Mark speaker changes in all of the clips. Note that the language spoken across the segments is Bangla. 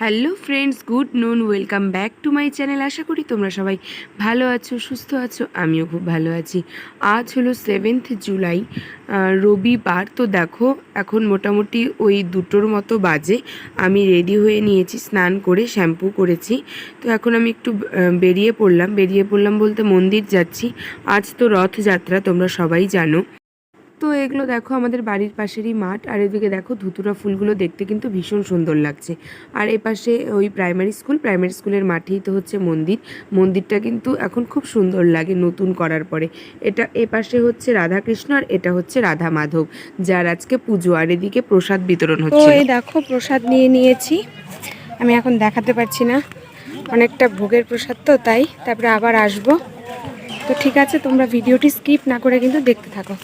Speaker 1: Hello friends, good noon, welcome back to my channel. আশা করি তোমরা সবাই ভালো আছো, সুস্থ আছো, আমিও খুব ভালো আছি। আজ হলো সেভেন্থ জুলাই রবিবার। তো দেখো, এখন মোটামুটি ওই দুটোর মতো বাজে। আমি রেডি হয়ে নিয়েছি, স্নান করে শ্যাম্পু করেছি। তো এখন আমি একটু বেরিয়ে পড়লাম। বেরিয়ে পড়লাম বলতে মন্দির যাচ্ছি। আজ তো রথযাত্রা, তোমরা সবাই জানো। তো এগুলো দেখো আমাদের বাড়ির পাশেরই মাঠ আর এদিকে দেখো ধুতুরা ফুলগুলো দেখতে কিন্তু ভীষণ সুন্দর লাগছে। আর এপাশে ওই প্রাইমারি স্কুল প্রাইমারি স্কুলের মাঠেই তো হচ্ছে মন্দির। মন্দিরটা কিন্তু এখন খুব সুন্দর লাগে নতুন করার পরে। এটা এপাশে হচ্ছে রাধাকৃষ্ণ আর এটা হচ্ছে রাধা মাধব যার আজকে পুজো আর এদিকে প্রসাদ বিতরণ হচ্ছে
Speaker 2: এই দেখো প্রসাদ নিয়ে নিয়েছি। আমি এখন দেখাতে পারছি না। অনেকটা ভোগের প্রসাদ তো তাই তারপরে আবার আসব। তো ঠিক আছে তোমরা ভিডিওটি স্কিপ না করে কিন্তু দেখতে থাকো।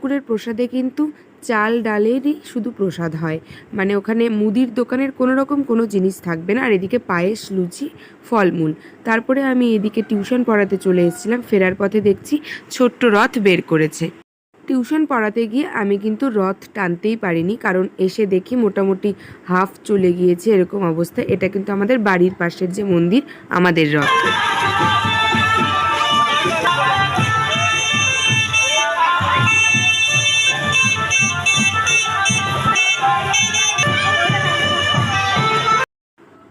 Speaker 1: ঠাকুরের প্রসাদে কিন্তু চাল ডালেরই শুধু প্রসাদ হয়। মানে ওখানে মুদির দোকানের কোনো রকম কোনো জিনিস থাকবে না। আর এদিকে পায়েস, লুচি, ফলমূল। তারপরে আমি এদিকে টিউশন পড়াতে চলে এসেছিলাম। ফেরার পথে দেখছি ছোট্ট রথ বের করেছে। টিউশন পড়াতে গিয়ে আমি কিন্তু রথ টানতেই পারিনি। কারণ এসে দেখি মোটামুটি হাফ চলে গিয়েছে এরকম অবস্থা। এটা কিন্তু আমাদের বাড়ির পাশের যে মন্দির, আমাদের রথ।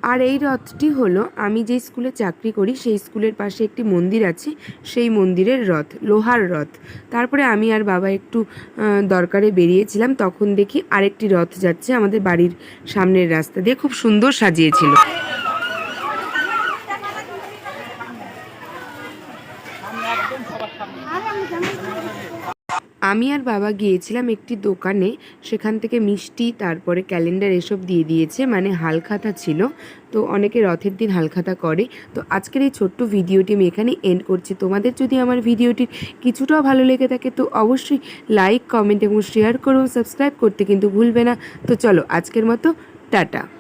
Speaker 1: আর এই রথটি হলো, আমি যে স্কুলে চাকরি করি, সেই স্কুলের পাশে একটি মন্দির আছে, সেই মন্দিরের রথ, লোহার রথ। তারপরে আমি আর বাবা একটু দরকারে বেরিয়েছিলাম, তখন দেখি আরেকটি রথ যাচ্ছে আমাদের বাড়ির সামনের রাস্তা দিয়ে, খুব সুন্দর সাজিয়েছিল। আমি আর বাবা গিয়েছিলাম একটি দোকানে, সেখান থেকে মিষ্টি, তারপরে ক্যালেন্ডার এসব দিয়ে দিয়েছে মানে হালখাতা ছিল। তো অনেকে রথের দিন হালখাতা করে। তো আজকের এই ছোট্ট ভিডিওটি আমি এখানে এন্ড করছি। তোমাদের যদি আমার ভিডিওটির কিছুটাও ভালো লেগে থাকে, তো অবশ্যই লাইক কমেন্ট এবং শেয়ার করো। সাবস্ক্রাইব করতে কিন্তু ভুলবে না। তো চলো, আজকের মতো, টাটা।